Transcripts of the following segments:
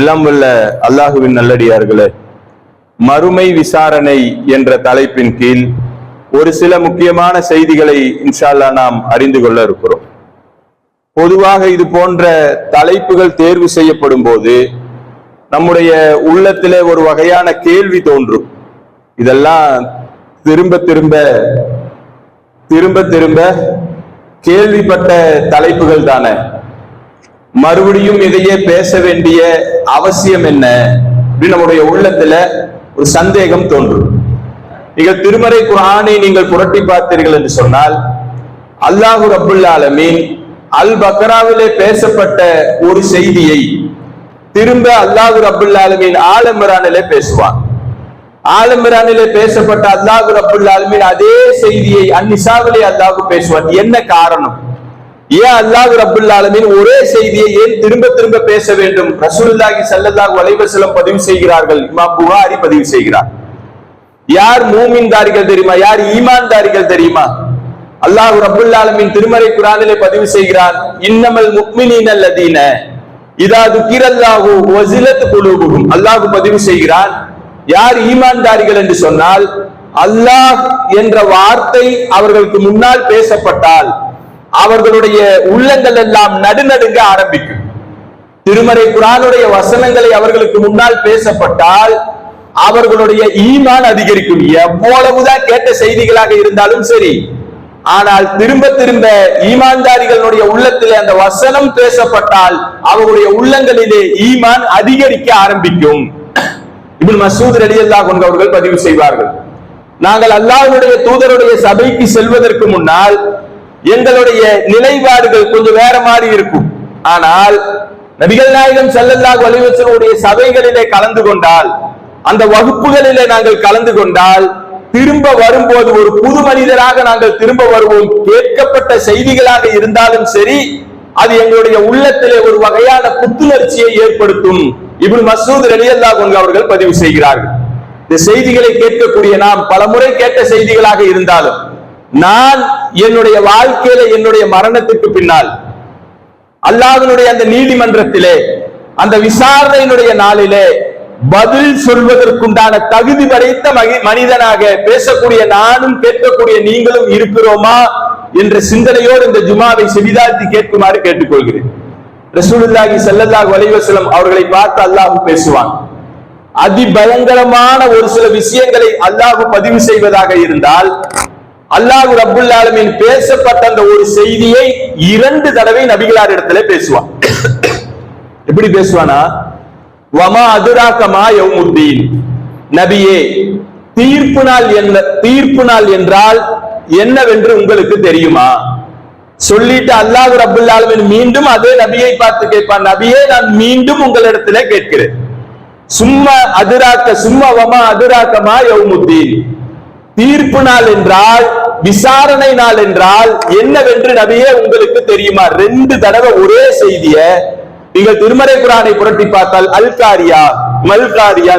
எல்லாம் வல்ல அல்லாஹுவின் நல்லடியார்களே மறுமை விசாரணை என்ற தலைப்பின் கீழ் ஒரு சில முக்கியமான செய்திகளை இன்ஷால்லா நாம் அறிந்து கொள்ள இருக்கிறோம். பொதுவாக இது போன்ற தலைப்புகள் தேர்வு செய்யப்படும் போது நம்முடைய உள்ளத்திலே ஒரு வகையான கேள்வி தோன்றும். இதெல்லாம் திரும்ப திரும்ப திரும்ப திரும்ப கேள்விப்பட்ட தலைப்புகள் தானே. மறுபடியும் இதையே பேச வேண்டிய அவசியம் என்ன? அப்படின்னு நம்முடைய உள்ளத்துல ஒரு சந்தேகம் தோன்றும். நீங்கள் திருமறை குரானை நீங்கள் புரட்டி பார்த்தீர்கள் என்று சொன்னால் அல்லாஹு ரபுல் ஆலமீன் அல் பக்ராவிலே பேசப்பட்ட ஒரு செய்தியை திரும்ப அல்லாஹு ரபுல் ஆலமீன் ஆலமிரானிலே பேசுவான். ஆலமிரானிலே பேசப்பட்ட அல்லாஹு அபுல்லாலமீன் ஆலமீன் அதே செய்தியை அந்நிசாவிலே அல்லாஹு பேசுவான். என்ன காரணம்? ஏன் அல்லாஹ் ரபுல் ஆலமீன் ஒரே செய்தியை ஏன் திரும்ப திரும்ப பேச வேண்டும்? ரசூலுல்லாஹி ஸல்லல்லாஹு அலைஹி பதிவு செய்கிறார்கள். இமாம் புகாரி பதிவு செய்கிறார். யார் மூமின்தாரிகள் தெரியுமா? யார் ஈமான்தாரிகள் தெரியுமா? அல்லாஹ் ரபுல் ஆலமீன் திருமறை குரானிலே பதிவு செய்கிறார் இன்னமல் முக்மினீன் அல்லதீன இதா துக்கிரல்லாஹு வஸிலத் குலூபுஹும். அல்லாஹ் பதிவு செய்கிறான் யார் ஈமான்தாரிகள் என்று சொன்னால் அல்லாஹ் என்ற வார்த்தை அவர்களுக்கு முன்னால் பேசப்பட்டால் அவர்களுடைய உள்ளங்கள் எல்லாம் நடுநடுங்க ஆரம்பிக்கும். திருமறை குரானுடைய வசனங்களை அவர்களுக்கு முன்னால் பேசப்பட்டால் அவர்களுடைய ஈமான் அதிகரிக்கும். எவ்வளவுதான் கேட்ட செய்திகளாக இருந்தாலும் சரி. ஆனால் திரும்ப திரும்ப ஈமான்தாரிகளுடைய உள்ளத்திலே அந்த வசனம் பேசப்பட்டால் அவர்களுடைய உள்ளங்களிலே ஈமான் அதிகரிக்க ஆரம்பிக்கும். இப்படி மசூத் அலி அல்லாஹ் அவர்கள் பதிவு செய்வார்கள். நாங்கள் அல்லாஹனுடைய தூதருடைய சபைக்கு செல்வதற்கு முன்னால் எங்களுடைய நிலைப்பாடுகள் கொஞ்சம் வேற மாதிரி இருக்கும். ஆனால் நபிகள் நாயகம் செல்லல்லாஹு அலிவசனுடைய சபைகளிலே கலந்து கொண்டால் அந்த வகுப்புகளிலே நாங்கள் கலந்து கொண்டால் திரும்ப வரும்போது ஒரு புது மனிதராக நாங்கள் திரும்ப வருவோம். கேட்கப்பட்ட செய்திகளாக இருந்தாலும் சரி அது எங்களுடைய உள்ளத்திலே ஒரு வகையான புத்துணர்ச்சியை ஏற்படுத்தும். இப்படி மசூத் ரலியல்லா கொண்டு அவர்கள் பதிவு செய்கிறார்கள். இந்த செய்திகளை கேட்கக்கூடிய நாம் பல முறை கேட்ட செய்திகளாக இருந்தாலும் நான் என்னுடைய வாழ்க்கையில என்னுடைய மரணத்துக்கு பின்னால் அல்லாதனுடைய அந்த நீதிமன்றத்திலே அந்த விசாரணையினுடைய நாளிலே பதில் சொல்வதற்குண்டான தகுதி படைத்த மனிதனாக பேசக்கூடிய நானும் கேட்கக்கூடிய நீங்களும் இருக்கிறோமா என்ற சிந்தனையோடு இந்த ஜுமாவை செவிதாழ்த்தி கேட்குமாறு கேட்டுக்கொள்கிறேன். ரசூலுல்லாஹி ஸல்லல்லாஹு அலைஹி அவர்களை பார்த்து அல்லாஹு பேசுவான். அதிபயங்கரமான ஒரு சில விஷயங்களை அல்லாஹ் பதிவு செய்வதாக இருந்தால் அல்லாஹு ரப்புல் ஆலமின் பேசப்பட்ட அந்த ஒரு செய்தியை இரண்டு தடவை நபிகளார் இடத்துல பேசுவான். எப்படி பேசுவானா? வமா அதுராக்கமா யௌமுத்தீன். நபியே தீர்ப்பு நாள் என்ன தீர்ப்பு நாள் என்றால் என்னவென்று உங்களுக்கு தெரியுமா? சொல்லிட்டு அல்லாஹ் ரப்புல் ஆலமின் மீண்டும் அதே நபியை பார்த்து கேட்பான். நபியே நான் மீண்டும் உங்களிடத்துல கேட்கிறேன். சும்மா அதிராக்க சும்மா வமா அதிராக்கமா யவுமுத்தீன் தீர்ப்பு நாள் என்றால் விசாரணை நாள் என்றால் என்னவென்று நபியே உங்களுக்கு தெரியுமா? ரெண்டு தடவை ஒரே செய்திய நீங்கள் திருமறை குரானை புரட்டி பார்த்தால் அல்காரியா மல்காரியா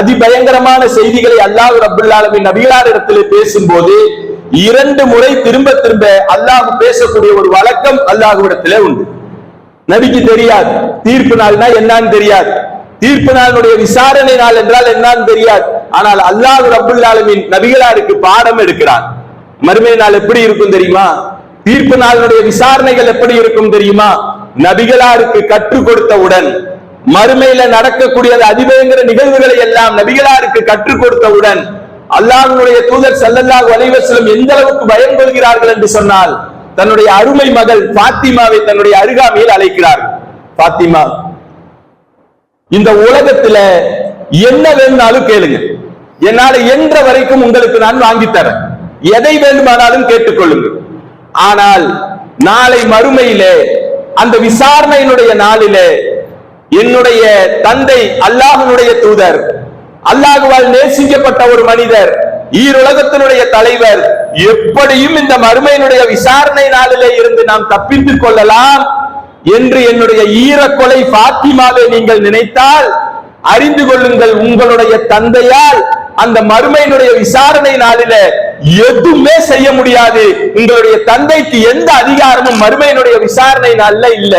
அதிபயங்கரமான செய்திகளை அல்லாஹ் ரபுல்லாலமின் நபிகளார் இடத்துல பேசும்போது இரண்டு முறை திரும்ப திரும்ப அல்லாஹ் பேசக்கூடிய ஒரு வழக்கம் அல்லாஹ்விடத்திலே உண்டு. நபிக்கு தெரியாது. தீர்ப்பு நாள்னா என்னன்னு தெரியாது. தீர்ப்பு நாளுடைய விசாரணை நாள் என்றால் என்னன்னு தெரியாது. ஆனால் அல்லாஹ் ரபுல்லாலமின் நபிகளாருக்கு பாடம் எடுக்கிறான் மறுமை நாள் எப்படி இருக்கும் தெரியுமா? தீர்ப்பு நாளுடைய விசாரணைகள் எப்படி இருக்கும் தெரியுமா? நபிகளாருக்கு கற்றுக் கொடுத்தவுடன் மறுமையில நடக்கக்கூடிய அந்த அதிபயங்கர நிகழ்வுகளை எல்லாம் நபிகளாருக்கு கற்றுக் கொடுத்தவுடன் அல்லாஹனுடைய தூதர் செல்லல்லாஹ் அலைஹி எந்த அளவுக்கு பயம் கொள்கிறார்கள் என்று சொன்னால் தன்னுடைய அருமை மகள் பாத்திமாவை தன்னுடைய அருகாமையில் அழைக்கிறார். பாத்திமா இந்த உலகத்துல என்ன வேணும்னாலும் கேளுங்க. என்னால என்ற வரைக்கும் உங்களுக்கு நான் வாங்கி தரேன். எதை வேண்டுமானாலும் கேட்டுக்கொள்ளுங்கள். ஆனால் நாளை மறுமையிலே அந்த விசாரணையினுடைய நாளிலே என்னுடைய தந்தை அல்லாஹனுடைய தூதர் அல்லாஹுவால் நேசிக்கப்பட்ட ஒரு மனிதர் ஈருலகத்தினுடைய தலைவர் எப்படியும் இந்த மறுமையினுடைய விசாரணை நாளிலே இருந்து நாம் தப்பித்துக் கொள்ளலாம் என்று என்னுடைய ஈரக்கொலை பாத்திமாவை நீங்கள் நினைத்தால் அறிந்து கொள்ளுங்கள் உங்களுடைய தந்தையால் அந்த மறுமையினுடைய விசாரணை நாளில எதுவுமே செய்ய முடியாது. உங்களுடைய தந்தைக்கு எந்த அதிகாரமும் மறுமையினுடைய விசாரணை நாள்ல இல்ல.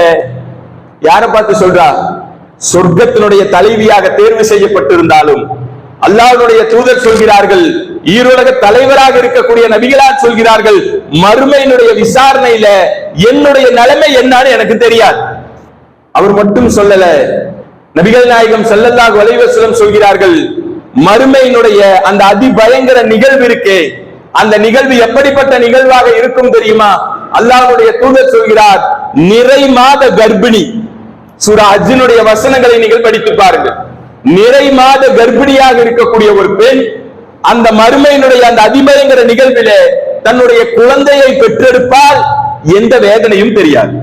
யார பார்த்து சொல்றா? சொர்க்கத்தினுடைய தலைவியாக தேர்வு செய்யப்பட்டிருந்தாலும் அல்லாவுடைய தூதர் சொல்கிறார்கள் ஈரோலக தலைவராக இருக்கக்கூடிய நபிகளார் சொல்கிறார்கள் மறுமையினுடைய விசாரணையில என்னுடைய நிலைமை என்னன்னு எனக்கு தெரியாது. அவர் மட்டும் சொல்லல. நபிகள் நாயகம் செல்லல்லாஹ் வலைவசலம் சொல்கிறார்கள் மறுமையினுடைய அந்த அதிபயங்கர நிகழ்வு இருக்கே. அந்த நிகழ்வு எப்படிப்பட்ட நிகழ்வாக இருக்கும் தெரியுமா? அல்லாஹ்வுடைய தூதர் சொல்கிறார் நிறை மாத கர்ப்பிணி. சூரா அஜினுடைய வசனங்களை நீங்கள் படித்து பாருங்கள். நிறை மாத கர்ப்பிணியாக இருக்கக்கூடிய ஒரு பெண் அந்த மறுமையினுடைய அந்த அதிபயங்கர நிகழ்விலே தன்னுடைய குழந்தையை பெற்றெடுப்பால் எந்த வேதனையும் தெரியாது.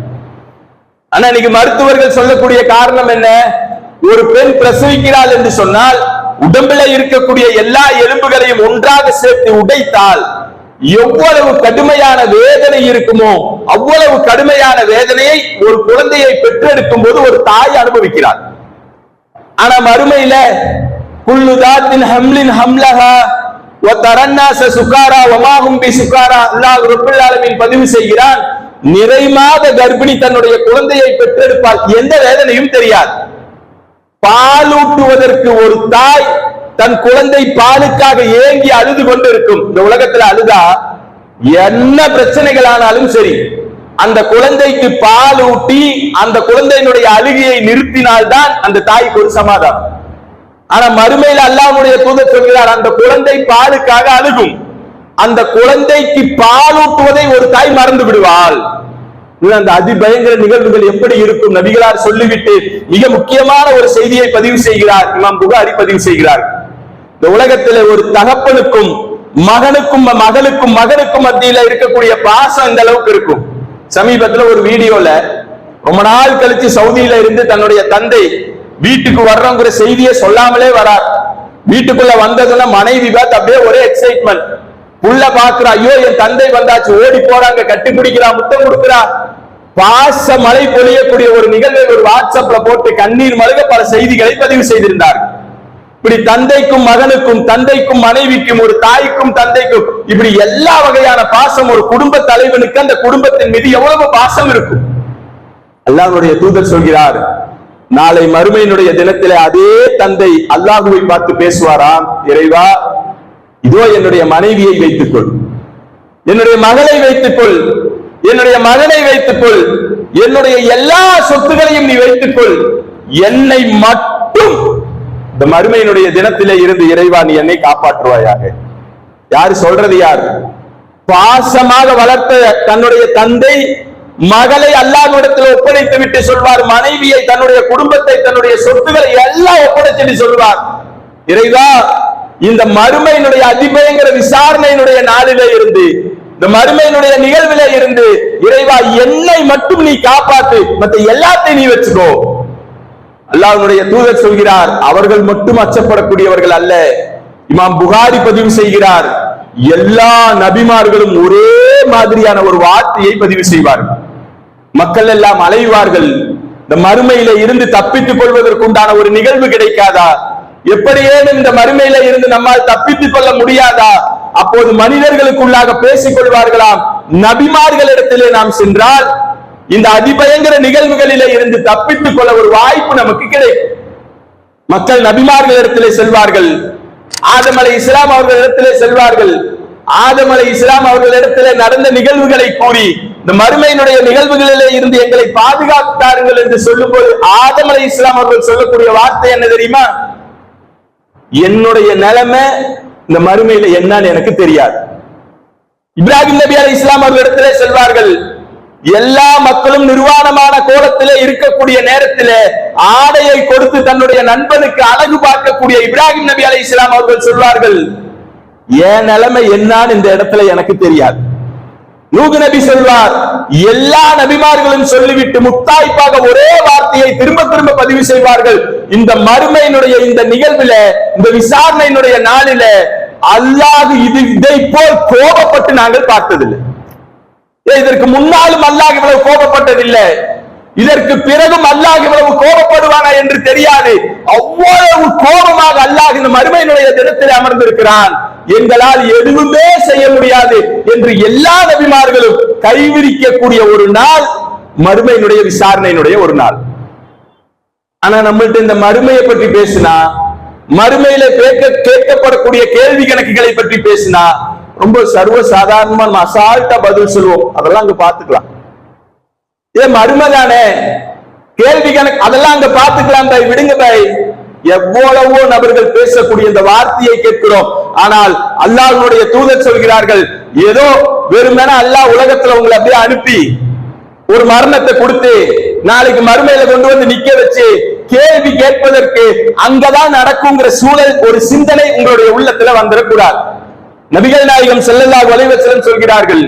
ஆனா இன்னைக்கு மருத்துவர்கள் சொல்லக்கூடிய காரணம் என்ன? ஒரு பெண் பிரசவிக்கிறாள் என்று சொன்னால் உடம்புல இருக்கக்கூடிய எல்லா எலும்புகளையும் ஒன்றாக சேர்த்து உடைத்தால் எவ்வளவு கடுமையான வேதனை இருக்குமோ அவ்வளவு கடுமையான வேதனையை ஒரு குழந்தையை பெற்றெடுக்கும் போது ஒரு தாய் அனுபவிக்கிறார் ஆனா மறுமையில குள்ளுதாத்தின் ஹம்லின் ஹம்லஹா சுகாரா ஒமாகும் பி சுகாரா அல்லாஹ் ரபுல்லாலமின் பதிவு செய்கிறான். நிறைமாத கர்ப்பிணி தன்னுடைய குழந்தையை பெற்றெடுப்பார் எந்த வேதனையும் தெரியாது. பாலூட்டுவதற்கு ஒரு தாய் தன் குழந்தை பாலுக்காக ஏங்கி அழுது கொண்டிருக்கும். இந்த உலகத்துல அழுதா என்ன பிரச்சனைகள் ஆனாலும் சரி அந்த குழந்தைக்கு பால் ஊட்டி அந்த குழந்தையினுடைய அழுகையை நிறுத்தினால்தான் அந்த தாய்க்கு ஒரு சமாதானம். ஆனா மறுமையில் அல்லாவுடைய தூதர் சொல்கிறார் அந்த குழந்தை பாலுக்காக அழுகும். அந்த குழந்தைக்கு பால் ஊட்டுவதை ஒரு தாய் மறந்து விடுவாள். அந்த அதிபயங்கர நிகழ்வுகள் எப்படி இருக்கும்? நபிகளார் சொல்லிவிட்டு மிக முக்கியமான ஒரு செய்தியை பதிவு செய்கிறார். இமாம் புகாரி பதிவு செய்கிறார். இந்த உலகத்தில் ஒரு தகப்பனுக்கும் மகனுக்கும் மகளுக்கும் மகனுக்கும் மத்தியில இருக்கக்கூடிய பாசம் இந்த அளவுக்கு இருக்கும்? சமீபத்துல ஒரு வீடியோல ரொம்ப நாள் கழிச்சு சவுதியில இருந்து தன்னுடைய தந்தை வீட்டுக்கு வர்றோங்கிற செய்தியை சொல்லாமலே வரார். வீட்டுக்குள்ள வந்ததுன்னா மனைவி பார்த்து அப்படியே ஒரே எக்ஸைட்மெண்ட் உள்ள பாக்குறா ஐயோ என் தந்தை வந்தாச்சு ஓடி போறாங்க கட்டி பிடிக்கிறா முத்தம் கொடுக்குறா. பாச மழை பொழியக்கூடிய ஒரு நிகழ்வை ஒரு வாட்ஸ்அப்ல போட்டு கண்ணீர் மழுக பல செய்திகளை பதிவு செய்திருந்தார் இப்படி தந்தைக்கும் மகனுக்கும் தந்தைக்கும் மனைவிக்கும் ஒரு தாய்க்கும் தந்தைக்கும் இப்படி எல்லா வகையான பாசம் ஒரு குடும்ப தலைவனுக்கு அந்த குடும்பத்தின் மீது எவ்வளவு பாசம் இருக்கும்? அல்லாஹனுடைய தூதர் சொல்கிறார் நாளை மறுமையினுடைய தினத்திலே அதே தந்தை அல்லாஹுவை பார்த்து பேசுவாராம். இறைவா இதோ என்னுடைய மனைவியை வைத்துக்கொள். என்னுடைய மகளை வைத்துக்கொள். என்னுடைய மகனை வைத்துக்கொள். என்னுடைய எல்லா சொத்துகளையும் நீ வைத்துக்கொள். என்னை மட்டும் இந்த மறுமையினுடைய தினத்திலே இருந்து இறைவா நீ என்னை காப்பாற்றுவாயாக. யாரு சொல்றது யார்? பாசமாக வளர்த்த தன்னுடைய தந்தை மகளை அல்லாஹ்விடத்தில் ஒப்படைத்து விட்டு சொல்வார். மனைவியை தன்னுடைய குடும்பத்தை தன்னுடைய சொத்துக்களை எல்லாம் ஒப்படைச்சிட்டு சொல்வார். இறைவா இந்த மறுமையினுடைய அதிபயங்கர விசாரணையினுடைய நாளிலே இருந்து இந்த மறுமையினுடைய நிகழ்விலே இருந்து இறைவா என்னை மட்டும் நீ காப்பாத்து. மத்த எல்லாத்தையும் நீ வச்சுக்கோ. அல்லாஹ்வுடைய தூதர் சொல்கிறார் அவர்கள் மட்டும் அச்சப்படக்கூடியவர்கள் அல்ல. இமாம் புகாரி பதிவு செய்கிறார் எல்லா நபிமார்களும் ஒரே மாதிரியான ஒரு வார்த்தையை பதிவு செய்வார்கள். மக்கள் எல்லாம் அலைவார்கள். இந்த மறுமையில இருந்து தப்பித்துக் கொள்வதற்குண்டான ஒரு நிகழ்வு கிடைக்காதா? எப்படியேனும் இந்த மறுமையில இருந்து நம்மால் தப்பித்துக் கொள்ள முடியாதா? அப்போது மனிதர்களுக்குள்ளாக பேசிக் கொள்வார்களாம் நபிமார்களிடத்திலே நாம் சென்றால் இந்த அதிபயங்கர நிகழ்வுகளிலே இருந்து தப்பித்துக் கொள்ள ஒரு வாய்ப்பு நமக்கு கிடைக்கும். மக்கள் நபிமார்களிடத்திலே செல்வார்கள். ஆதம் அலை இஸ்லாம் அவர்களிடத்திலே செல்வார்கள். ஆதம் அலை இஸ்லாம் அவர்களிடத்திலே நடந்த நிகழ்வுகளை கூறி இந்த மறுமையினுடைய நிகழ்வுகளிலே இருந்து எங்களை பாதுகாத்தாருங்கள் என்று சொல்லும்போது ஆதம் அலை இஸ்லாம் அவர்கள் சொல்லக்கூடிய வார்த்தை என்ன தெரியுமா? என்னுடைய நிலைமை இந்த மறுமையில என்னன்னு எனக்கு தெரியாது. இப்ராஹிம் நபி அலை இஸ்லாம் அவர்களிடத்திலே செல்வார்கள் எல்லா மக்களும் நிர்வாணமான கோலத்திலே இருக்கக்கூடிய நேரத்திலே ஆடையை கொடுத்து தன்னுடைய நண்பனுக்கு அழகு பார்க்கக்கூடிய இப்ராஹிம் நபி அலை இஸ்லாம் அவர்கள் சொல்வார்கள் என் நிலைமை என்னன்னு இந்த இடத்துல எனக்கு தெரியாது. நூகு நபி சொல்வார் எல்லா நபிமார்களும் சொல்லிவிட்டு முத்தாய்ப்பாக ஒரே வார்த்தையை திரும்ப திரும்ப பதிவு செய்வார்கள். இந்த மறுமையினுடைய இந்த நிகழ்வில இந்த விசாரணையினுடைய நாளில அல்லாஹ் இது இதை போல் கோபப்பட்டு நாங்கள் பார்த்ததில்லை. இதற்கு முன்னாலும் அல்லாஹ் இவ்வளவு கோபப்பட்டதில்லை. இதற்கு பிறகும் அல்லாஹ் இவ்வளவு கோபப்படுவானா என்று தெரியாது. அவ்வளவு கோபமாக அல்லாஹ் இந்த மறுமையினுடைய தினத்தில் அமர்ந்திருக்கிறான். எங்களால் எதுவுமே செய்ய முடியாது என்று எல்லா நபிமார்களும் கைவிரிக்கக்கூடிய ஒரு நாள் மறுமையினுடைய விசாரணையினுடைய ஒரு நாள். ஆனா நம்மள்ட்ட இந்த மறுமையை பற்றி பேசினா மறுமையில கேட்க கேட்கப்படக்கூடிய கேள்வி கணக்குகளை பற்றி பேசினா ரொம்ப சர்வ சாதாரணமா நம்ம அசால்ட்டா பதில் சொல்லுவோம். அதெல்லாம் அங்க பாத்துக்கலாம் ஏன் மருமை தானே கேள்வி கணக்கு அதெல்லாம் அங்க பாத்துக்கலாம் பாய் விடுங்க பாய் எவ்வளவோ நபர்கள் பேசக்கூடிய இந்த வார்த்தையை கேட்கிறோம். ஆனால் அல்லாஹனுடைய தூதர் சொல்கிறார்கள் ஏதோ வெறுமனே அல்லாஹ் உலகத்துல உங்களை அப்படியே அனுப்பி ஒரு மரணத்தை கொடுத்து நாளைக்கு மறுமையில கொண்டு வந்து நிக்க வச்சு கேள்வி கேட்பதற்கு அங்கதான் நடக்குங்கிற சூழல் ஒரு சிந்தனை உங்களுடைய உள்ளத்துல வந்துடக்கூடாது நபிகள் நாயகம் செல்லல்லா அலைஹி சொல்கிறார்கள்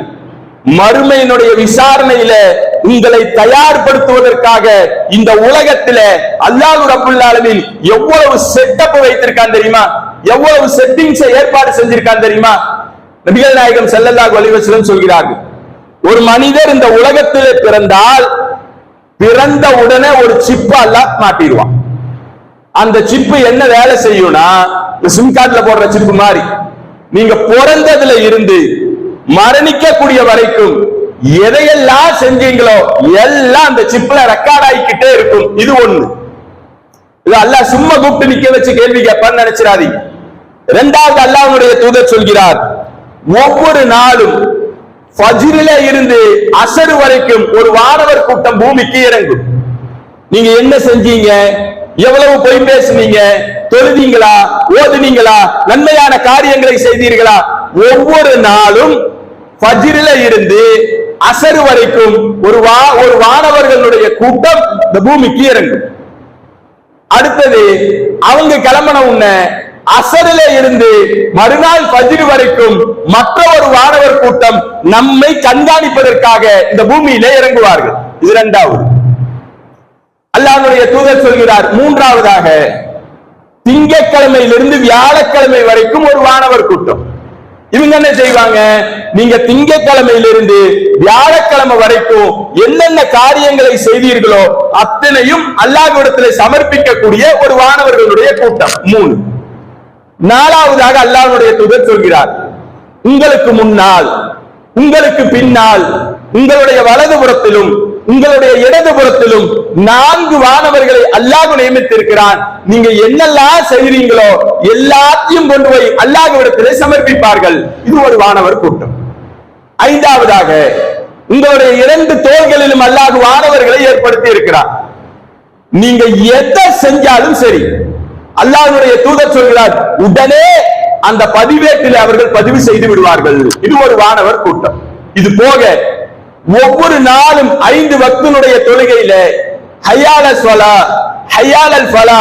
மறுமையினுடைய விசாரணையில உங்களை தயார்படுத்துவதற்காக இந்த உலகத்தில அல்லாஹ் ரப்புல் எவ்வளவு செட்டப் வைத்திருக்கான் தெரியுமா? எவ்வளவு செட்டிங்ஸ் ஏற்பாடு செஞ்சிருக்கான் தெரியுமா? நபிகள் நாயகம் செல்லல்லா அலைஹி சொல்கிறார்கள் ஒரு மனிதர் இந்த உலகத்திலே பிறந்தால் பிறந்த உடனே ஒரு சிப்பு அல்ல மாட்டிடுவான். அந்த சிப்பு என்ன வேலை செய்யும்னா இந்த சிம் கார்டுல போடுற சிப்பு மாதிரி நீங்க பிறந்ததுல இருந்து மரணிக்கக்கூடிய வரைக்கும் எதையெல்லாம் செஞ்சீங்களோ எல்லாம் அந்த சிப்ல ரெக்கார்ட் ஆகிக்கிட்டே இருக்கும். இது ஒண்ணு. இது அல்லாஹ் சும்மா கூப்பிட்டு நிக்க வச்சு கேள்வி கேட்பான்னு நினைச்சிடாதீங்க. இரண்டாவது அல்லாவுடைய தூதர் சொல்கிறார் ஒவ்வொரு நாளும் ஃபஜ்ரில இருந்து அசர் வரைக்கும் ஒரு வானவர் கூட்டம் பூமிக்கு இறங்கும். நீங்க என்ன செஞ்சீங்க? எவ்வளவு பொய் பேசுனீங்க? தொழுதீங்களா? ஓதுனீங்களா? நன்மையான காரியங்களை செய்தீர்களா? ஒவ்வொரு நாளும் ஃபஜ்ரில இருந்து அசர் வரைக்கும் ஒரு வா ஒரு வானவர்களுடைய கூட்டம் இந்த பூமிக்கு இறங்கும். அடுத்தது அவங்க கிளம்பின உன்ன அசரிலே இருந்து மறுநாள் ஃபஜ்ர் வரைக்கும் மற்ற ஒரு வானவர் கூட்டம் நம்மை கண்காணிப்பதற்காக இந்த பூமியிலே இறங்குவார்கள். இது இரண்டாவது. அல்லாஹ்வுடைய தூதர் சொல்கிறார் மூன்றாவதாக திங்கக்கிழமையிலிருந்து வியாழக்கிழமை வரைக்கும் ஒரு வானவர் கூட்டம். இவங்க என்ன செய்வாங்க? நீங்க திங்கட்கிழமையிலிருந்து வியாழக்கிழமை வரைக்கும் என்னென்ன காரியங்களை செய்தீர்களோ அத்தனையும் அல்லாஹ்விடத்தில் சமர்ப்பிக்கக்கூடிய ஒரு வானவர்களுடைய கூட்டம். மூணு. நாலாவதாக அல்லாஹ்வுடைய தூதர் சொல்கிறார். உங்களுக்கு முன்னால் உங்களுக்கு பின்னால் உங்களுடைய வலதுபுறத்திலும் உங்களுடைய இடதுபுறத்திலும் நான்கு வானவர்களை அல்லாஹ் நியமித்திருக்கிறான். நீங்க என்னெல்லாம் செய்கிறீங்களோ எல்லாத்தையும் கொண்டு போய் அல்லாஹ்விடத்திலே சமர்ப்பிப்பார்கள். இது ஒரு வானவர் கூட்டம். ஐந்தாவதாக உங்களுடைய இரண்டு தோள்களிலும் அல்லாஹ் வானவர்களை ஏற்படுத்தி இருக்கிறார் நீங்க எதை செஞ்சாலும் சரி அல்லாஹ்வுடைய தூதர் சொல்கிறார் உடனே அந்த பதிவேட்டில் அவர்கள் பதிவு செய்து விடுவார்கள். இது ஒரு வானவர் கூட்டம். இது போக ஒவ்வொரு நாளும் ஐந்து வக்தினுடைய தொழுகையில ஹையால சொலா ஹையாலல் ஃபலா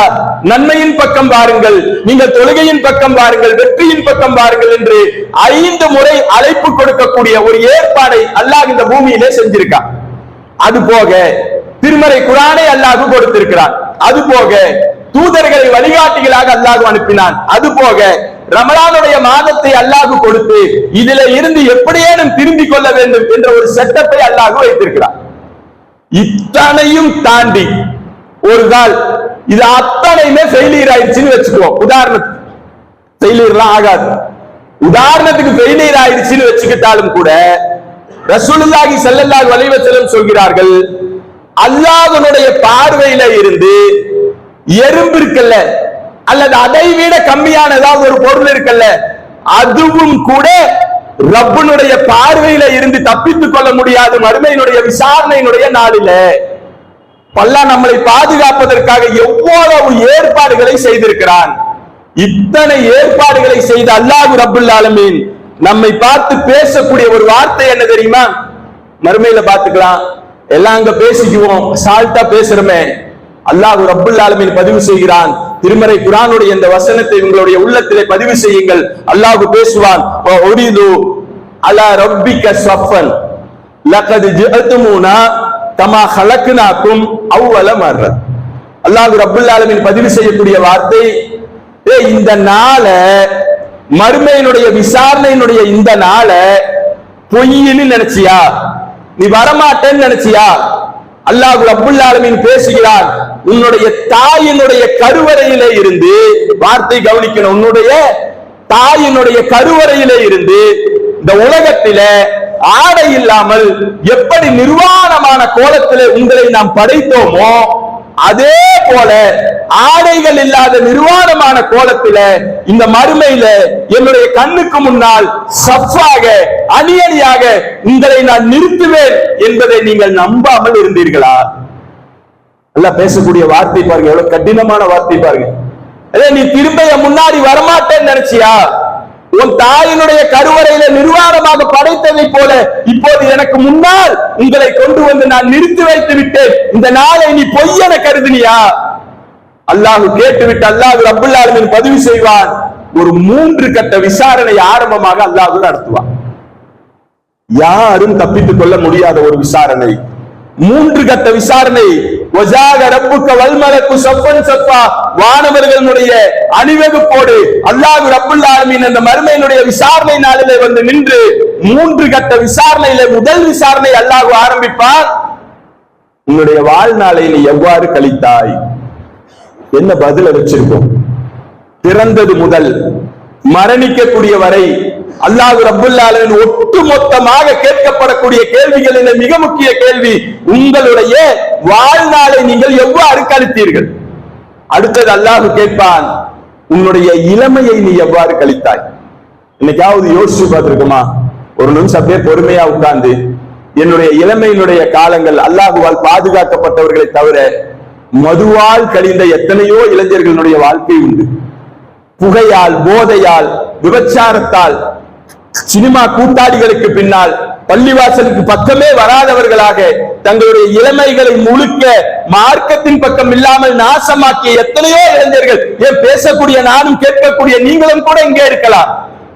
நன்மையின் பக்கம் பாருங்கள் நீங்கள் தொழுகையின் பக்கம் பாருங்கள் வெற்றியின் பக்கம் பாருங்கள் என்று ஐந்து முறை அழைப்பு கொடுக்கக்கூடிய ஒரு ஏற்பாடை அல்லாஹ் இந்த பூமியிலே செஞ்சிருக்கான். அது போக திருமறை குரானை அல்லாஹ் கொடுத்திருக்கிறான். அது போக தூதர்களை வழிகாட்டிகளாக அல்லாஹ் அனுப்பினான். அது போக ரமலானுடைய மாதத்தை அல்லாஹு கொடுத்து இதுல இருந்து எப்படியேனும் திரும்பிக் கொள்ள வேண்டும் என்ற ஒரு செட்டப்பை அல்லாஹ் வைத்திருக்கிறார் இத்தனையும் தாண்டி ஒரு நாள் இது அத்தனையுமே ஃபெயிலியர் ஆயிடுச்சுன்னு வச்சுக்குவோம். உதாரணத்துக்கு ஃபெயிலியர்லாம் ஆகாது. உதாரணத்துக்கு ஃபெயிலியர் ஆயிடுச்சுன்னு வச்சுக்கிட்டாலும் கூட ரசூலுல்லாஹி ஸல்லல்லாஹு அலைஹி வஸல்லம் சொல்கிறார்கள் அல்லாஹ்வுடைய பார்வையில இருந்து எறும்பு இருக்குல்ல? அல்லது அதை விட கம்மியான ஏதாவது ஒரு பொருள் இருக்குல்ல? அதுவும் கூட ரப்பனுடைய பார்வையில இருந்து தப்பித்துக் கொள்ள முடியாது மறுமையினுடைய விசாரணையினுடைய நாளில. பல்லா நம்மளை பாதுகாப்பதற்காக எவ்வளவு ஏற்பாடுகளை செய்திருக்கிறான். இத்தனை ஏற்பாடுகளை செய்த அல்லாஹு ரபுல் ஆலமீன் நம்மை பார்த்து பேசக்கூடிய ஒரு வார்த்தை என்ன தெரியுமா? மறுமையில பார்த்துக்கலாம். எல்லாம் அங்க பேசிக்குவோம். சால்ட்டா பேசுறமே. அல்லாஹு ரப்புல் ஆலமின் பதிவு செய்கிறான். திருமறை குரானுடைய இந்த வசனத்தை உங்களுடைய உள்ளத்திலே பதிவு செய்யுங்கள். அல்லாஹு பேசுவான் அலா ரப்பிக்க சஃபன். லகது ஜிஅத்துமுனா தமா ஹலக்னாக்கும் அவ்வள மர்ற அல்லாஹு ரப்புல் ஆலமின் பதிவு செய்யக்கூடிய வார்த்தை ஏ இந்த நாளை மறுமையினுடைய விசாரணையினுடைய இந்த நாளை பொய்யின்னு நினைச்சியா? நீ வரமாட்டேன்னு நினைச்சியா? அல்லாஹ் ரப்புல் பேசுகிறார் உன்னுடைய தாயினுடைய கருவறையிலே இருந்து வார்த்தை கவனிக்கணும் உன்னுடைய தாயினுடைய கருவறையிலே இருந்து இந்த உலகத்தில ஆடை இல்லாமல் எப்படி நிர்வாணமான கோலத்திலே உங்களை நாம் படைத்தோமோ அதே போல ஆடைகள் இல்லாத நிர்வாணமான கோலத்தில இந்த மறுமையில என்னுடைய கண்ணுக்கு முன்னால் சஃபாக அணி அணியாக உங்களை நான் நிறுத்துவேன் என்பதை நீங்கள் நம்பாமல் இருந்தீர்களா? நல்லா பேசக்கூடிய வார்த்தை பாருங்க எவ்வளவு கடினமான வார்த்தை பாருங்க. அதே நீ திரும்ப முன்னாடி வரமாட்டேன்னு நினைச்சியா? உன் தாயினுடைய கருவறையில நிர்வாணமாக படைத்ததை போல இப்போது எனக்கு முன்னால் உங்களை கொண்டு வந்து நான் நிறுத்தி வைத்து விட்டேன். இந்த நாளை நீ பொய்யென கருதினியா? அல்லாஹ் கேட்டுவிட்டு அல்லாஹு ரப்புல் பதிவு செய்வான். ஒரு மூன்று கட்ட விசாரணை ஆரம்பமாக அல்லாஹ் நடத்துவான். யாரும் தப்பித்துக் கொள்ள முடியாத ஒரு விசாரணை. மூன்று கட்ட விசாரணை வல்மலக்கு சப்பன் சப்பா. வானவர்களுடைய அணிவகுப்போடு அல்லாஹ் ரப்புல் ஆலமின் அந்த மருமையினுடைய விசாரணை நாளிலே வந்து நின்று மூன்று கட்ட விசாரணையில முதல் விசாரணை அல்லாஹ் ஆரம்பிப்பார் உன்னுடைய வாழ்நாளை நீ எவ்வாறு கழித்தாய்? என்ன பதில வச்சிருக்கோம் பிறந்தது முதல் மரணிக்கக்கூடிய வரை அல்லாஹு ரப்புல் ஒட்டு மொத்தமாக கேட்கப்படக்கூடிய கேள்விகளில் மிக முக்கிய கேள்வி. உங்களுடைய வாழ்நாளை நீங்கள் எவ்வாறு கழித்தீர்கள்? அடுத்தது அல்லாஹு கேட்பான் உன்னுடைய இளமையை நீ எவ்வாறு கழித்தாய்? இன்னைக்காவது யோசிச்சு பார்த்திருக்குமா? ஒரு நிமிஷம் அப்படியே பொறுமையா உட்கார்ந்து என்னுடைய இளமையினுடைய காலங்கள் அல்லாஹுவால் பாதுகாக்கப்பட்டவர்களை தவிர மதுவால் கழிந்த எத்தனையோ இளைஞர்களுடைய வாழ்க்கை உண்டு. புகையால் போதையால் விபச்சாரத்தால் சினிமா கூட்டாளிகளுக்கு பின்னால் பள்ளிவாசலுக்கு பக்கமே வராதவர்களாக தங்களுடைய இளமைகளை முழுக்க மார்க்கத்தின் பக்கம் இல்லாமல் நாசமாக்கிய எத்தனையோ இளைஞர்கள் ஏன் பேசக்கூடிய நானும் கேட்கக்கூடிய நீங்களும் கூட இங்கே இருக்கலாம்.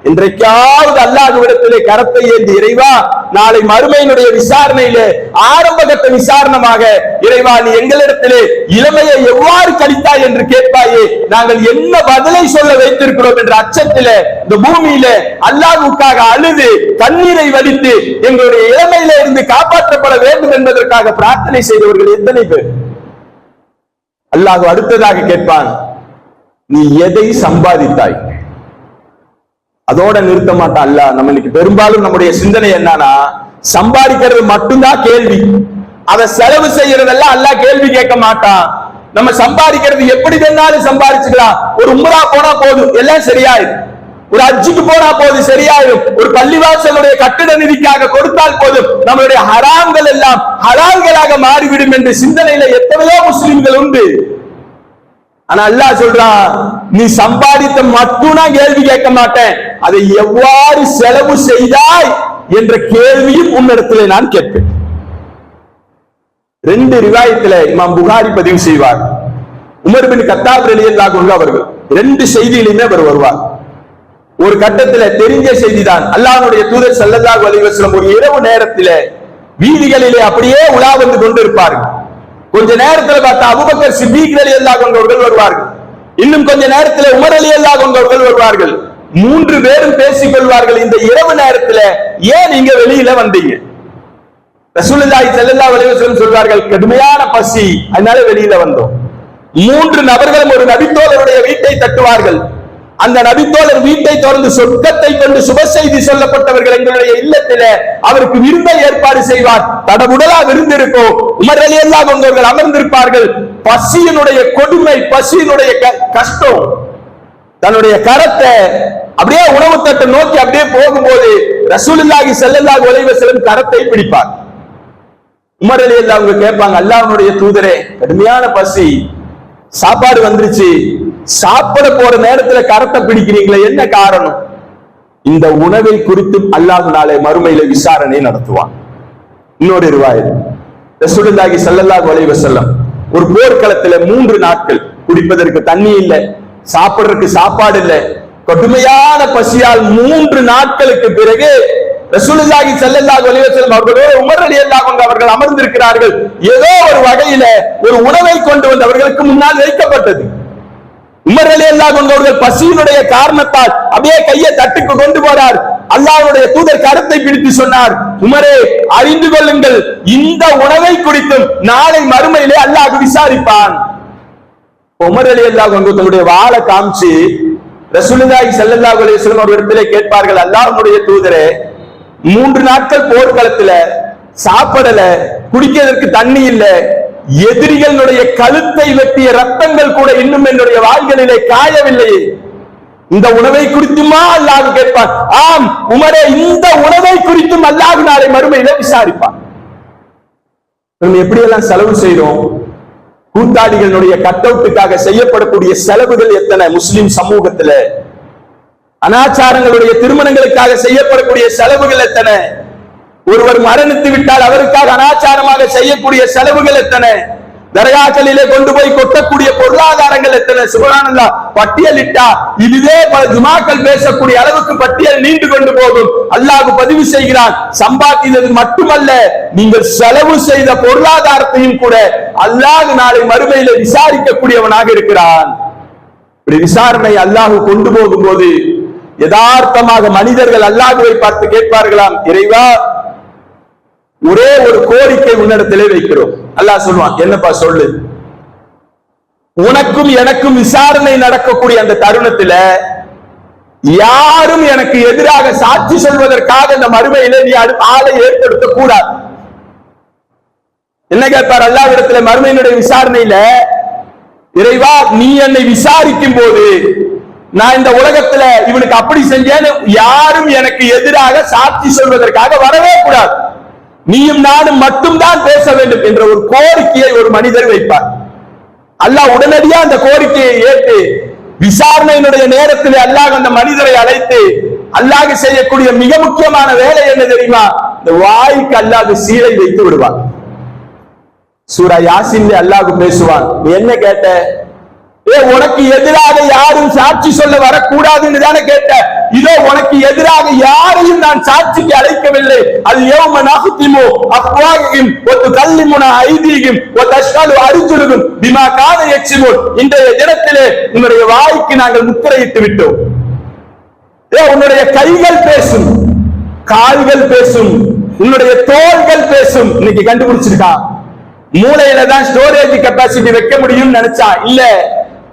இன்றைக்காவது அல்லாஹுவிடத்திலே கரத்தை ஏந்தி இறைவா நாளை மறுமையினுடைய விசாரணையிலே ஆரம்ப கட்ட விசாரணமாக இறைவா நீ எங்களிடத்திலே இளமையை எவ்வாறு கழித்தாய் என்று கேட்பாயே நாங்கள் என்ன பதிலை சொல்ல வைத்திருக்கிறோம் என்ற அச்சத்திலே இந்த பூமியிலே அல்லாஹுக்காக அழுது கண்ணீரை வடித்து எங்களுடைய இளமையில இருந்து காப்பாற்றப்பட வேண்டும் என்பதற்காக பிரார்த்தனை செய்தவர்கள் எத்தனை பேர்? அல்லாஹ் அடுத்ததாக கேட்பான் நீ எதை சம்பாதித்தாய்? அதோட நிறுத்த மாட்டான் அல்ல நம்மளுக்கு பெரும்பாலும் நம்முடைய சிந்தனை என்னன்னா சம்பாதிக்கிறது மட்டும்தான் கேள்வி. அதை செலவு செய்யறதெல்லாம் அல்லாஹ் கேள்வி கேட்க மாட்டான். நம்ம சம்பாதிக்கிறது எப்படி வேணாலும் சம்பாதிச்சுக்கலாம். ஒரு உம்ரா போனா போதும். எல்லாம் சரியாயிடும் ஒரு அஜிக்கு போனா போதும் சரியாயிடும் ஒரு பள்ளிவாசலுடைய கட்டிட நிதிக்காக கொடுத்தால் போதும். நம்மளுடைய ஹராம்கள் எல்லாம் ஹலால்களாக மாறிவிடும் என்ற சிந்தனையில எத்தனையோ முஸ்லிம்கள் உண்டு. ஆனா அல்லாஹ் சொல்றான் நீ சம்பாதித்த மட்டும் நான் கேள்வி கேட்க மாட்டேன். அதை எவ்வாறு செலவு செய்தாய்? என்ற கேள்வியும் உன்னிடத்துல நான் கேட்பேன். ரெண்டு ரிவாயத்துல இமாம் புகாரி பதிவு செய்வார். உமர் பின் கத்தாப் ரலியல்லாஹு அவர்கள் ரெண்டு செய்தியிலுமே அவர் வருவார். ஒரு கட்டத்துல தெரிஞ்ச செய்திதான். அல்லாஹனுடைய தூதர் செல்லதாக அலைஹி ஒரு இரவு நேரத்தில வீதிகளிலே அப்படியே உலா வந்து கொண்டிருப்பார்கள். கொஞ்ச நேரத்துல பார்த்தா அபுபக்கர் சித்திக் அலி அல்லா கொண்டவர்கள் வருவார்கள். இன்னும் கொஞ்ச நேரத்துல உமர் அலி அல்லா கொண்டவர்கள் வருவார்கள். மூன்று பேரும் பேசிக் கொள்வார்கள் இந்த இரவு நேரத்துல ஏன் நீங்க வெளியில வந்தீங்க? ரசூலுல்லாஹி ஸல்லல்லாஹு அலைஹி வஸல்லம் சொல்வார்கள் கடுமையான பசி. அதனால வெளியில வந்தோம். மூன்று நபர்களும் ஒரு நபித்தோழருடைய வீட்டை தட்டுவார்கள். அந்த நபித்தோழர் வீட்டை திறந்து சொர்க்கத்தை கொண்டு சுப செய்தி சொல்லப்பட்டவர்கள் எங்களுடைய இல்லத்தில அவருக்கு விருந்தை ஏற்பாடு செய்வார். தடபுடலா விருந்து இருக்கும் உமர் அலி அமர்ந்திருப்பார்கள். பசியினுடைய கொடுமை பசியினுடைய க- கஷ்டம் தன்னுடைய கரத்தை அப்படியே உணவு தட்டை நோக்கி அப்படியே போகும்போது ரசூலில்லாகி செல்லல்லாக உழைவ செல்லும் கரத்தை பிடிப்பார். உமர் அலி அல்லா அவங்க கேட்பாங்க அல்லாவுடைய தூதரே கடுமையான பசி. சாப்பாடு வந்துருச்சு. சாப்பிட போற நேரத்துல கரத்தை பிடிக்கிறீங்களே என்ன காரணம்? இந்த உணவை குறித்து அல்லாஹ் நாளை மறுமையில விசாரணை நடத்துவான். இன்னொரு ரிவாயத். ரசூலுல்லாஹி ஸல்லல்லாஹு அலைஹி வஸல்லம் ஒரு போர்க்களத்துல மூன்று நாட்கள் குடிப்பதற்கு தண்ணி இல்ல சாப்பிடுறதுக்கு சாப்பாடு இல்ல. கடுமையான பசியால் மூன்று நாட்களுக்கு பிறகு ரசூலுல்லாஹி ஸல்லல்லாஹு அலைஹி வஸல்லம் அவர்களோடு உமர் ரலியல்லாஹு அன்ஹு அவர்கள் அமர்ந்திருக்கிறார்கள். ஏதோ ஒரு வகையில ஒரு உணவை கொண்டு வந்து அவர்களுக்கு முன்னால் வைக்கப்பட்டது. உமர் அலி அல்லாஹ் கொண்டவர்கள் பசியினுடைய காரணத்தால் அப்படியே கையை தட்டுக்கு கொண்டு போறார். அல்லாவுடைய தூதர் கருத்தை பிடித்து சொன்னார். உமரே அறிந்து கொள்ளுங்கள். இந்த உணவை குறித்தும் நாளை மறுமையிலே அல்லாஹ் விசாரிப்பான். உமர் அலி அல்லாஹ் தன்னுடைய வாழை காமிச்சு ரசூலுதாய் செல்லல்லா அலைஹி ஒரு இடத்திலே கேட்பார்கள் அல்லாஹனுடைய தூதரே மூன்று நாட்கள் போர்க்களத்துல சாப்பிடல குடிக்கிறதுக்கு தண்ணி இல்லை எதிரிகளுடைய கழுத்தை வெட்டிய ரத்தங்கள் கூட இன்னும் என்னுடைய வாய்களிலே காயவில்லையே. இந்த உணவை குறித்துமா அல்லாஹ் கேட்பான் ஆம் உமரே இந்த உணவை குறித்தும் அல்லாஹ் நாளை மறுமையில விசாரிப்பான் நம்ம எப்படியெல்லாம் செலவு செய்யறோம் கூத்தாடிகளுடைய கட்டவுட்டுக்காக செய்யப்படக்கூடிய செலவுகள் எத்தனை முஸ்லிம் சமூகத்துல? அனாச்சாரங்களுடைய திருமணங்களுக்காக செய்யப்படக்கூடிய செலவுகள் எத்தனை? ஒருவர் மரணித்து விட்டால் அவருக்காக அனாச்சாரமாக செய்யக்கூடிய செலவுகள் எத்தனை? தர்காக்களிலே கொண்டு போய் கொட்டக்கூடிய பொருளாதாரங்கள் எத்தனை? சுபரானந்தா பட்டியலிட்டா? இதுவே பல ஜுமாக்கள் பேசக்கூடிய அளவுக்கு பட்டியல் நீண்டு கொண்டு போகும். அல்லாஹ் பதிவு செய்கிறான் சம்பாதித்தது மட்டுமல்ல நீங்கள் செலவு செய்த பொருளாதாரத்தையும் கூட அல்லாஹ் நாளை மறுமையில விசாரிக்கக்கூடியவனாக இருக்கிறான். இப்படி விசாரணை அல்லாஹ் கொண்டு போகும் போது யதார்த்தமாக மனிதர்கள் அல்லாஹுவை பார்த்து கேட்பார்களாம் இறைவா ஒரே ஒரு கோரிக்கை உன்னிடத்திலே வைக்கிறோம். அல்லாஹ் சொல்லுவான் என்னப்பா சொல்லு? உனக்கும் எனக்கும் விசாரணை நடக்கக்கூடிய அந்த தருணத்துல யாரும் எனக்கு எதிராக சாட்சி சொல்வதற்காக இந்த மறுமையில நீ ஆளை ஏற்படுத்த கூடாது என்ன கேட்பார்? அல்லாவிடத்துல மறுமையினுடைய விசாரணையில இறைவா நீ என்னை விசாரிக்கும் போது நான் இந்த உலகத்துல இவனுக்கு அப்படி செஞ்சேன்னு யாரும் எனக்கு எதிராக சாட்சி சொல்வதற்காக வரவே கூடாது. நீயும் நானும் மட்டும்தான் பேச வேண்டும் என்ற ஒரு கோரிக்கையை ஒரு மனிதர் வைப்பார். அல்லாஹ் உடனடியா அந்த கோரிக்கையை ஏற்று விசாரணையினுடைய நேரத்தில் அல்லாஹ் அந்த மனிதரை அழைத்து அல்லாஹ் செய்யக்கூடிய மிக முக்கியமான வேலை என்ன தெரியுமா? இந்த வாய்க்கு அல்லாஹ் சீலை வைத்து விடுவார். சூரா யாசின் அல்லாஹ் பேசுவான் நீ என்ன கேட்ட? ஏ உனக்கு எதிராக யாரும் சாட்சி சொல்ல வரக்கூடாதுன்னு தானே கேட்ட இதோ உனக்கு எதிராக யாரையும் நான் சாட்சிக்கு அழைக்கவில்லை. அது யௌம நஹ்திமு ஒரு வ துகல்லிமுனா ஐதீகம் ஒரு தஷ்ஹது அர்ஜுலுஹும் பிமா காத யக்ஸிபூன் இன்றைய தினத்திலே உன்னுடைய வாய்க்கு நாங்கள் முத்திரையிட்டு விட்டோம். ஏ உன்னுடைய கைகள் பேசும். கால்கள் பேசும். உன்னுடைய தோள்கள் பேசும். இன்னைக்கு கண்டுபிடிச்சிருக்கா? மூளையில தான் ஸ்டோரேஜ் கெப்பாசிட்டி வைக்க முடியும்னு நினைச்சா? இல்ல.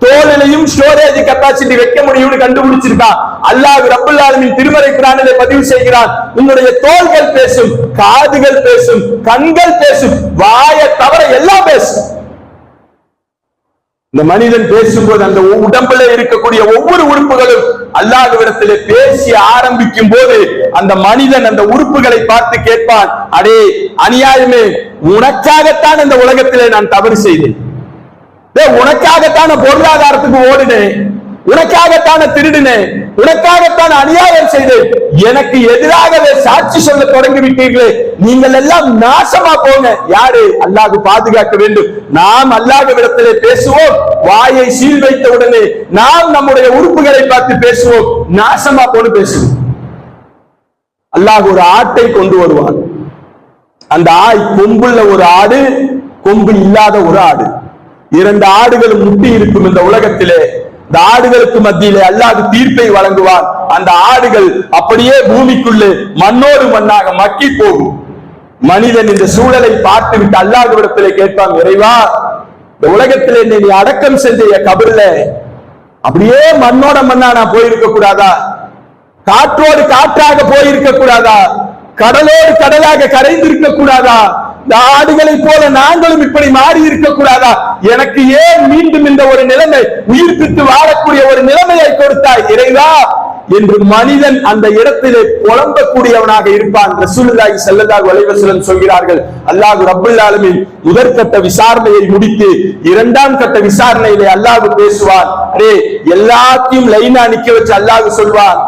தோலிலையும் ஸ்டோரேஜ் கெப்பாசிட்டி வைக்க முடியும்னு கண்டுபிடிச்சிருக்கான் அல்லாஹ் ரப்பல் திருமறை குரானிலே பதிவு செய்கிறான். உன்னுடைய தோள்கள் பேசும் காதுகள் பேசும் கண்கள் பேசும் வாயை தவிர எல்லாம் பேசும். இந்த மனிதன் பேசும்போது அந்த உடம்புல இருக்கக்கூடிய ஒவ்வொரு உறுப்புகளும் அல்லாஹ்விடத்திலே பேசி ஆரம்பிக்கும் போது அந்த மனிதன் அந்த உறுப்புகளை பார்த்து கேட்பான் அடே அநியாயமே உனக்காகத்தான் இந்த உலகத்திலே நான் தவறு செய்தேன். உனக்காகத்தான பொருளாதாரத்துக்கு ஓடுனே உனக்காகத்தான திருடினேன் உனக்காகத்தான் அநியாயம் செய்து எனக்கு எதிராகவே சாட்சி சொல்ல தொடங்கி விட்டீர்களே நீங்கள் எல்லாம் நாசமா போங்க. யாரு? அல்லாஹ் பாதுகாக்க வேண்டும். நாம் அல்லாஹ்விடத்திலே பேசுவோம். வாயை சீல் வைத்த உடனே நாம் நம்முடைய உறுப்புகளை பார்த்து பேசுவோம். நாசமா போன்னு பேசுவோம். அல்லாஹ் ஒரு ஆட்டை கொண்டு வருவான். அந்த ஆய் கொம்புள்ள ஒரு ஆடு கொம்பு இல்லாத ஒரு ஆடு. இரண்டு ஆடுகளும் முட்டி இருக்கும் இந்த உலகத்திலே இந்த ஆடுகளுக்கு மத்தியிலே அல்லாது தீர்ப்பை வழங்குவான். அந்த ஆடுகள் அப்படியே பூமிக்குள்ளே மண்ணோடு மண்ணாக மக்கி போகும். மனிதன் இந்த சூழலை பார்த்து விட்டு அல்லாஹ்விடத்திலே கேட்பான் இறைவா இந்த உலகத்திலே என்னை நீ அடக்கம் செஞ்ச கபர்ல? அப்படியே மண்ணோட மண்ணா நான் போயிருக்க கூடாதா? காற்றோடு காற்றாக போயிருக்க கூடாதா? கடலோடு கடலாக கரைந்திருக்க கூடாதா? இந்த ஆடுகளைப் போல நாங்களும் இப்படி மாறி இருக்க கூடாதா எனக்கு ஏன் மீண்டும் இந்த ஒரு நிலைமை உயிர்ப்பித்து வாழக்கூடிய ஒரு நிலைமையை கொடுத்தாய் இறைவா? என்று மனிதன் அந்த இடத்திலே புலம்பக்கூடியவனாக இருப்பான். ரசூலுல்லாஹி ஸல்லல்லாஹு அலைஹி வஸல்லம் சொல்கிறார்கள் அல்லாஹ் ரப்பல் ஆலமீன் முதற்கட்ட விசாரணையை முடித்து இரண்டாம் கட்ட விசாரணையிலே அல்லாஹ் பேசுவான். அரே எல்லாத்தையும் லைனா நிக்க வச்சு அல்லாஹ் சொல்வான்.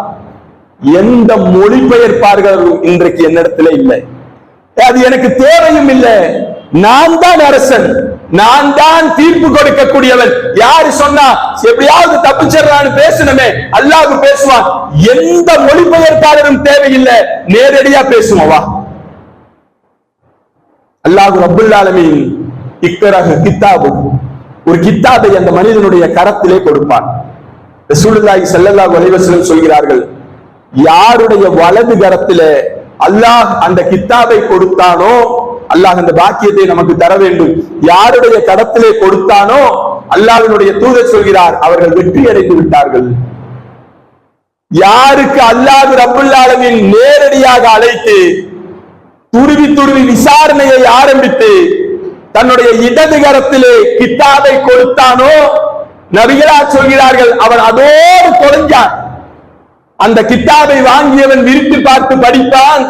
எந்த மொழிபெயர்ப்பார்களும் இன்றைக்கு என்னிடத்துல இல்லை. அது எனக்கு தேவையும் இல்லை. நான் தான் அரசன். நான் தான் தீர்ப்பு கொடுக்கக்கூடியவன். யாரு சொன்னா எப்படியாவது தப்பிச்சிடறான்னு பேசணுமே. அல்லாஹ் பேசுவான். எந்த மொழிபெயர்ப்பாளரும் தேவையில்லை. நேரடியா பேசுவோம் வா. அல்லாஹ் ரப்புல் இக்கரக கித்தாபு. ஒரு கித்தாபை அந்த மனிதனுடைய கரத்திலே கொடுப்பான். ரசூலுல்லாஹி ஸல்லல்லாஹு அலைஹி வஸல்லம் சொல்கிறார்கள் யாருடைய வலது கரத்திலே அல்லாஹ் அந்த கித்தாபை கொடுத்தானோ அல்லாஹ் அந்த பாக்கியத்தை நமக்கு தர வேண்டும். யாருடைய கடத்திலே கொடுத்தானோ அல்லாஹினுடைய தூதர் சொல்கிறார் அவர்கள் வெற்றி அடைந்து விட்டார்கள். யாருக்கு அல்லாது ரப்புல் நேரடியாக அழைத்து துருவி துருவி விசாரணையை ஆரம்பித்து தன்னுடைய இடதுகரத்திலே கித்தாபை கொடுத்தானோ நபிகளா சொல்கிறார்கள் அவன் அதோடு தொலைஞ்சான். அந்த கித்தாபை வாங்கியவன் விரித்து பார்த்து படித்தான்.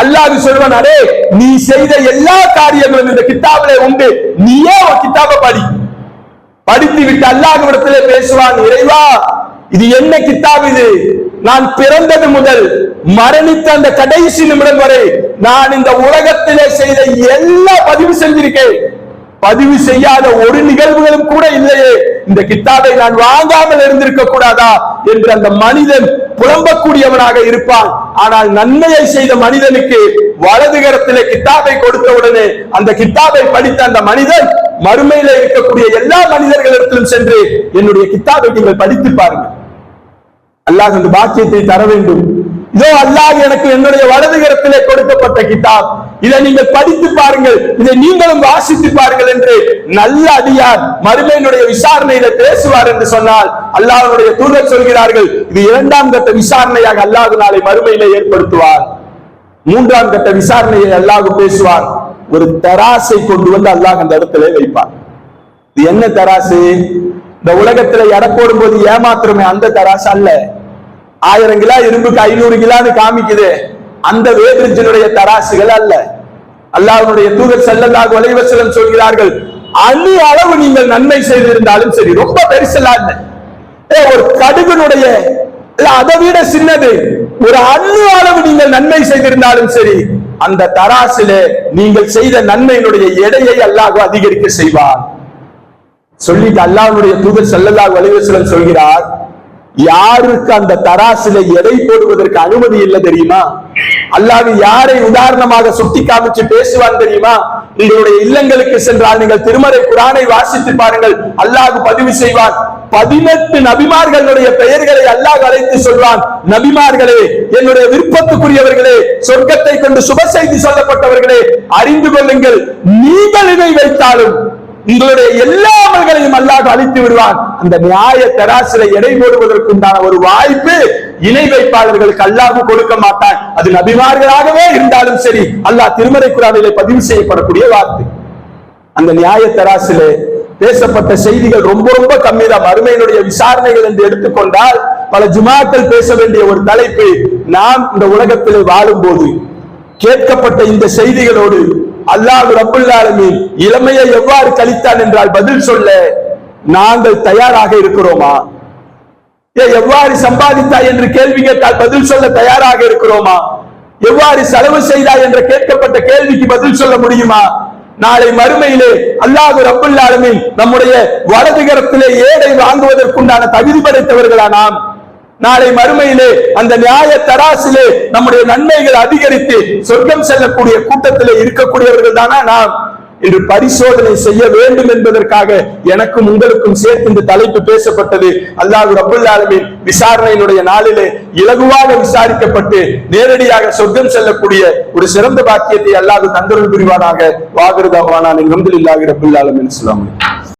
அல்லாது சொல்வன் அடே நீ செய்த எல்லா காரியங்களும் இந்த கித்தாபிலே உண்டு. நீயே ஒரு கித்தாபை படி. படித்து விட்டு அல்லாஹ்விடத்திலே பேசுவான் இறைவா இது என்ன கித்தாப் இது? நான் பிறந்தது முதல் மரணித்த அந்த கடைசி நிமிடம் வரை நான் இந்த உலகத்திலே செய்த எல்லா பதிவு செஞ்சிருக்கேன். பதிவு செய்யாத ஒரு நிகழ்வுகளும் கூட இல்லையே. இந்த கித்தாபை நான் வாங்காமல் இருந்திருக்க கூடாதா என்று அந்த மனிதன் புலம்பக்கூடியவனாக இருப்பான். ஆனால் நன்மையை செய்த மனிதனுக்கு வலது கரத்திலே கித்தாபை கொடுத்த உடனே அந்த கித்தாபை படித்த அந்த மனிதன் மறுமையில இருக்கக்கூடிய எல்லா மனிதர்களிடத்திலும் சென்று என்னுடைய கித்தாபை நீங்கள் படித்து பாருங்கள். அல்லாஹ் அந்த பாக்கியத்தை தர வேண்டும். இதோ அல்லாஹ் எனக்கு என்னுடைய வலது கரத்திலே கொடுக்கப்பட்ட கிதாப் இதை நீங்கள் படித்து பாருங்கள். இதை நீங்களும் வாசித்து பாருங்கள் என்று நல்ல அடியார் மறுமையினுடைய விசாரணையில பேசுவார் என்று சொன்னால் அல்லாஹனுடைய தூதர் சொல்கிறார்கள் இது இரண்டாம் கட்ட விசாரணையாக அல்லாஹ் நாளை மறுமையில ஏற்படுத்துவார். மூன்றாம் கட்ட விசாரணையை அல்லாஹ் பேசுவார். ஒரு தராசை கொண்டு வந்து அல்லாஹ் அந்த இடத்துல வைப்பார். இது என்ன தராசு? இந்த உலகத்துல எடை போடும்போது ஏமாத்துறமே அந்த தராசு அல்ல. ஆயிரம் கிலோ இரும்புக்கு ஐநூறு கிலோன்னு காமிக்குது. அந்த வேதிரிஜனுடைய தராசுகள் அல்ல. அல்லாஹனுடைய தூதர் செல்லல்லாக வலைவசலம் சொல்கிறார்கள் அணு அளவு நீங்கள் நன்மை செய்திருந்தாலும் சரி ரொம்ப பெருசெல்லாம் இல்லை. ஒரு கடுகுனுடைய அதை விட சின்னது ஒரு அணு அளவு நீங்கள் நன்மை செய்திருந்தாலும் சரி அந்த தராசிலே நீங்கள் செய்த நன்மையினுடைய எடையை அல்லாஹ் அதிகரிக்க செய்வார் சொல்லிட்டு அல்லாஹனுடைய தூதர் செல்லல்லாக வலைவசலம் சொல்கிறார் யாருக்கு அந்த தராசில எடை போடுவதற்கு அனுமதி இல்லை தெரியுமா? அல்லாஹ் யாரை உதாரணமாக சுட்டி காமிச்சு பேசுவான் தெரியுமா? உங்களுடைய இல்லங்களுக்கு சென்றால் நீங்கள் திருமறை குரானை வாசித்து பாருங்கள். அல்லாஹ் பதிவு செய்வான். பதினெட்டு நபிமார்களுடைய பெயர்களை அல்லாஹ் அழைத்து சொல்வான். நபிமார்களே என்னுடைய விருப்பத்துக்குரியவர்களே சொர்க்கத்தை கொண்டு சுப செய்தி சொல்லப்பட்டவர்களே அறிந்து கொள்ளுங்கள். நீங்கள் இதை வைத்தாலும் உங்களுடைய எல்லா அமல்களையும் அல்லாஹ் அழித்து விடுவான். அந்த நியாய தராசில எடை போடுவதற்கு உண்டான ஒரு வாய்ப்பு இணை வைப்பாளர்களுக்கு அல்லாஹ் கொடுக்க மாட்டான். அது நபிமார்களாகவே இருந்தாலும் சரி அல்லாஹ் திருமறை குரானிலே பதிவு செய்யப்படக்கூடிய வார்த்தை. அந்த நியாய தராசிலே பேசப்பட்ட செய்திகள் ரொம்ப ரொம்ப கம்மி தான் மறுமையினுடைய விசாரணைகள் என்று எடுத்துக்கொண்டால் பல ஜுமாக்கள் பேச வேண்டிய ஒரு தலைப்பு நாம் இந்த உலகத்திலே வாழும்போது கேட்கப்பட்ட இந்த செய்திகளோடு அல்லாஹ் ரபுல்லாலமின் இளமையை எவ்வாறு கழித்தான் என்றால் பதில் சொல்ல நாங்கள் தயாராக இருக்கிறோமா? ஏ, எவ்வாறு சம்பாதித்தாய் என்று கேள்வி கேட்டால் பதில் சொல்ல தயாராக இருக்கிறோமா? எவ்வாறு செலவு செய்தாய் என்ற கேட்கப்பட்ட கேள்விக்கு பதில் சொல்ல முடியுமா? நாளை மறுமையிலே அல்லாஹு ரப்புல் நம்முடைய வலதுகரத்திலே ஏடை வாங்குவதற்குண்டான தகுதி படைத்தவர்களா நாம் நாளை மறுமையிலே அந்த நியாய தராசிலே நம்முடைய நன்மைகள் அதிகரித்து சொர்க்கம் செல்லக்கூடிய கூட்டத்திலே இருக்கக்கூடியவர்கள் தானா நாம். இன்று பரிசோதனை செய்ய வேண்டும் என்பதற்காக எனக்கும் உங்களுக்கும் சேர்த்து இந்த தலைப்பு பேசப்பட்டது. அல்லாஹ் ரபுல் விசாரணையினுடைய நாளிலே இலகுவாக விசாரிக்கப்பட்டு நேரடியாக சொர்க்கம் செல்லக்கூடிய ஒரு சிறந்த பாக்கியத்தை அல்லாது தந்தருள் புரிவானாக. வாகிருதாவானான் அல்ஹம்துலில்லாஹி ரபுல் ஆலமீன். அஸ்ஸலாமு